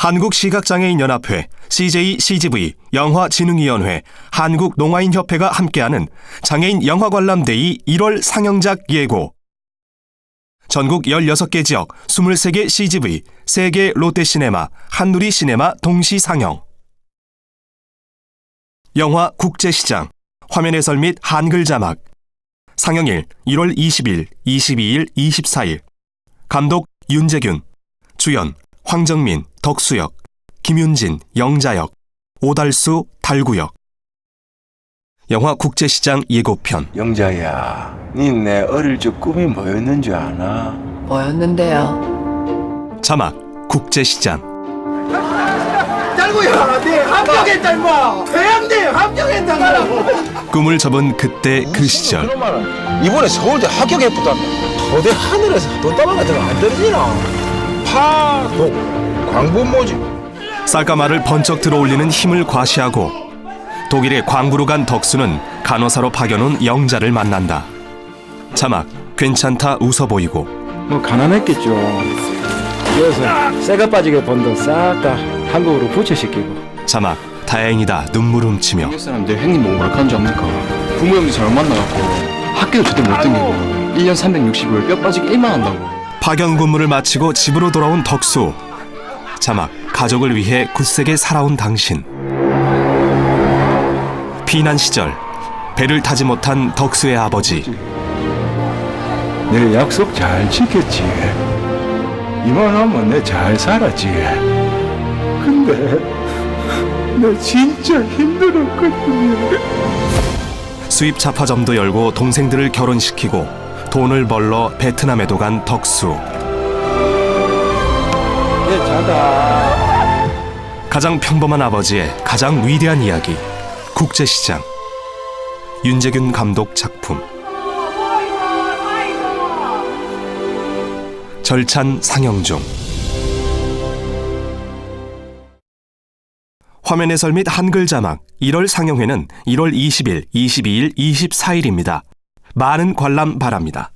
한국시각장애인연합회, CJ CGV, 영화진흥위원회, 한국농아인협회가 함께하는 장애인 영화관람데이 1월 상영작 예고. 전국 16개 지역 23개 CGV, 3개 롯데시네마, 한누리 시네마 동시 상영. 영화 국제시장, 화면 해설 및 한글 자막. 상영일 1월 20일, 22일, 24일. 감독 윤재균. 주연 황정민, 덕수역, 김윤진, 영자역, 오달수, 달구역. 영화 국제시장 예고편. 영자야, 니 내 어릴 적 꿈이 뭐였는 줄 아나? 뭐였는데요? 자막 국제시장. 달구야, 네 합격했다 임마. 합격했다. 꿈을 접은 그때 그 시절. 이번에 서울대 합격했다다. 거대 하늘에서 돈다발가 들어 안 떨어지나? 파도 광부 모집. 쌀가마를 번쩍 들어올리는 힘을 과시하고 독일의 광부로 간 덕수는 간호사로 파견 온 영자를 만난다. 자막 괜찮다 웃어 보이고 뭐 가난했겠죠. 그래서 새가 빠지게 번 돈 싹 다 한국으로 부채시키고 자막 다행이다 눈물 훔치며 한국 사람들 행님 뭐 뭐라 하는 줄 압니까? 부모 형도 잘못 만나갖고 학교도 제대로 못 다니고 1년 360일 뼈 빠지게 일만 한다고 파견 근무를 마치고 집으로 돌아온 덕수. 자막 가족을 위해 굳세게 살아온 당신. 피난 시절 배를 타지 못한 덕수의 아버지. 내 약속 잘 지켰지. 이만하면 내 잘 살았지. 근데 내 진짜 힘들었거든요. 수입 잡화점도 열고 동생들을 결혼시키고 돈을 벌러 베트남에도 간 덕수. 괜찮다. 가장 평범한 아버지의 가장 위대한 이야기. 국제시장. 윤재균 감독 작품. 절찬 상영 중. 화면 해설 및 한글 자막 1월 상영회는 1월 20일, 22일, 24일입니다. 많은 관람 바랍니다.